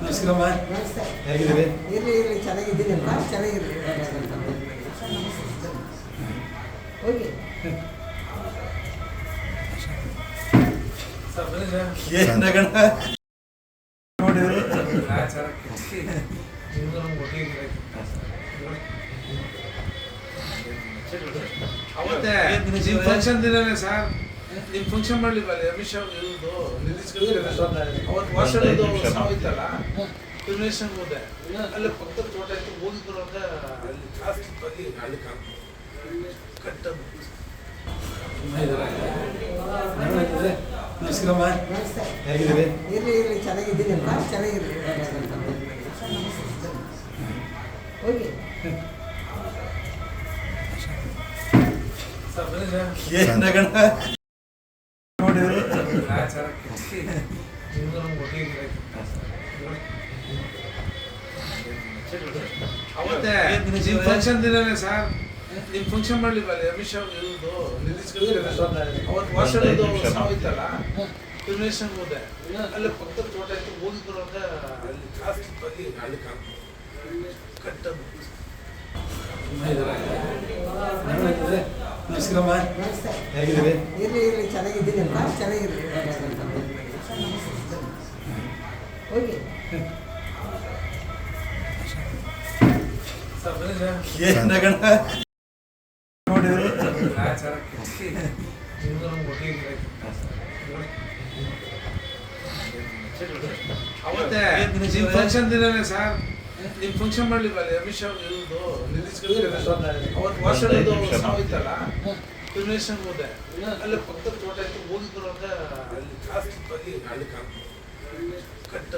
ನಮಸ್ಕಾರಮ್ಮ ಹೇಗಿದ್ದೀರಿ? ಇರ್ಲಿ ಇರ್ಲಿ ಚೆನ್ನಾಗಿದ್ದೀನಿ. ಅಂತ ಚೆನ್ನಾಗಿರ್ಲಿ ಹೋಗಿ. ಅವತ್ತೇ ಫಂಕ್ಷನ್ ದಿನನೇ ಸರ್. ನಿಮ್ ಫಂಕ್ಷನ್ ಮಾಡ್ಲಿಲ್ವಲ್ಲ ಅಲ್ಲಿ ಅಮಿತ್ ಶಾ ಗಡ್ಕರಿ ಅವತ್ತು ವರ್ಷದ್ದು ಸಾವಿತ್ತಲ್ಲ ಕ್ರಿಮಿನೇಷನ್ ಹೋದೆ. ಅಲ್ಲಿ ಪಕ್ಕದ ತೋಟ ಇತ್ತು ಹೋಗಿ ಬರುವಾಗ ಅಲ್ಲಿ ಜಾಸ್ತಿ ಬದಿ ಅಲ್ಲಿ ಕಟ್ಟದು. ನಮಸ್ಕಾರ ನಮಸ್ತೆ. ಹೇಗಿದ್ದೀರಿ ಇರ್ಲಿ ಇರ್ಲಿ ಚೆನ್ನಾಗಿದ್ದೀನಿ ಅಂತ. ಚೆನ್ನಾಗಿರ್ಲಿ. ಹೋಗಿ. ಸರ್ ಬನ್ನಿ ಸರ್ ಏನು ನೋಡಿದ್ರಿ ಅವತ್ತೇ ನಿಮ್ಮ ಫಂಕ್ಷನ್ ದಿನವೇ ಸರ್ ನಿಮ್ಮ ಫಂಕ್ಷನ್ ಮಾಡ್ಲಿಲ್ಲ ಅಮಿತ್ ಶಾ ಗಡ್ಕರಿ ಅವತ್ತು ವರ್ಷದ್ದು ಸಾವಿತ್ತಲ್ಲ ಕ್ರಿಮಿನೇಷನ್ ಹೋದೆ ಅಲ್ಲಿ ಪಕ್ಕದ ತೋಟ ಇತ್ತು ಹೋಗಿ ಬರುವಾಗ ಅಲ್ಲಿ ಜಾಸ್ತಿ ಬದಿ ಅಲ್ಲಿ ಕಟ್ಟ ನಮಸ್ಕಾರಮ್ಮ ಹೇಗಿದ್ದೀವಿ ಹೇಗಿದ್ದೀರಿ? ಇರ್ಲಿ ಇರ್ಲಿ ಚೆನ್ನಾಗಿದ್ದೀನಿ ಅಂತ ಚೆನ್ನಾಗಿರಲಿ ಹೋಗಿ. ಅವತ್ತೇ ಫಂಕ್ಷನ್ ದಿನವೇ ಸರ್. ನಿಮ್ ಫಂಕ್ಷನ್ ಮಾಡ್ಲಿಲ್ಲ ಅಲ್ಲಿ ಅಮಿತ್ ಶಾ ಇವ್ರದ್ದು ನಿತೀಶ್ ಗಡ್ಕರಿ ಅವತ್ತು ವರ್ಷದ್ದು ಸಾವಿತ್ತಲ್ಲ ಕ್ರಿಮಿನೇಷನ್ ಹೋದೆ. ಅಲ್ಲಿ ಪಕ್ಕದ ತೋಟ ಇತ್ತು ಹೋಗಿದ್ರು ಬರುವಾಗ ಅಲ್ಲಿ ಜಾಸ್ತಿ ಬದಿ ಅಲ್ಲಿ ಕಟ್ಟ